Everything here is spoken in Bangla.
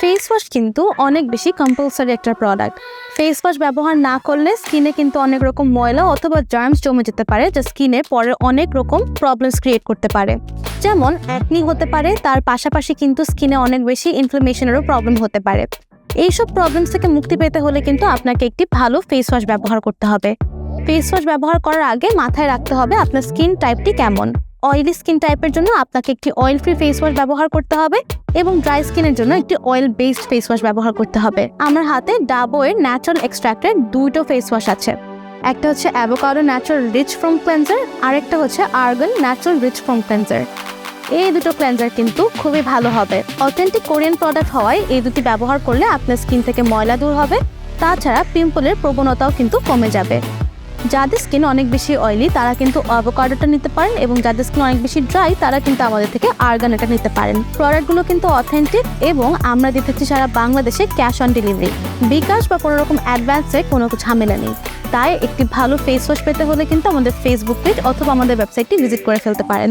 ফেস ওয়াশ কিন্তু অনেক বেশি কম্পালসারি একটা প্রোডাক্ট ফেস ওয়াশ ব্যবহার না করলে স্কিনে কিন্তু অনেক রকম ময়লা অথবা জার্মস জমে যেতে পারে, যা স্কিনে পরে অনেক রকম প্রবলেমস ক্রিয়েট করতে পারে। যেমন অ্যাকনি হতে পারে, তার পাশাপাশি কিন্তু স্কিনে অনেক বেশি ইনফ্লামেশনেরও প্রবলেম হতে পারে। এইসব প্রবলেমস থেকে মুক্তি পেতে হলে কিন্তু আপনাকে একটি ভালো ফেস ওয়াশ ব্যবহার করতে হবে। ফেস ওয়াশ ব্যবহার করার আগে মাথায় রাখতে হবে আপনার স্কিন টাইপটি কেমন। অয়েলি স্কিন টাইপের জন্য আপনাকে একটি অয়েল ফ্রি ফেস ওয়াশ ব্যবহার করতে হবে এবং ড্রাই স্কিনের জন্য একটি অয়েল বেসড ফেস ওয়াশ ব্যবহার করতে হবে। আমার হাতে ডাবোয়ের ন্যাচারাল এক্সট্রাক্টের দুটো ফেস ওয়াশ আছে। একটা হচ্ছে avocado natural rich foam cleanser আর একটা হচ্ছে argan natural rich foam cleanser এই দুটো ক্লেন্সার কিন্তু খুবই ভালো হবে। অথেন্টিক কোরিয়ান প্রোডাক্ট হওয়ায় এই দুটি ব্যবহার করলে আপনার স্কিন থেকে ময়লা দূর হবে। তাছাড়া পিম্পলের প্রবণতাও কিন্তু কমে যাবে। যাদের স্কিন অনেক বেশি অয়েলি তারা কিন্তু অ্যাভোকাডোটা নিতে পারেন এবং যাদের স্কিন অনেক বেশি ড্রাই তারা কিন্তু আমাদের থেকে আর্গানোটা নিতে পারেন। প্রোডাক্টগুলো কিন্তু অথেন্টিক এবং আমরা দিতে দিতেছি সারা বাংলাদেশে ক্যাশ অন ডেলিভারি বিকাশ বা কোনো রকম অ্যাডভান্সে কোনো ঝামেলা নেই। তাই একটি ভালো ফেস ওয়াশ পেতে হলে কিন্তু আমাদের ফেসবুক পেজ অথবা আমাদের ওয়েবসাইটটি ভিজিট করে ফেলতে পারেন।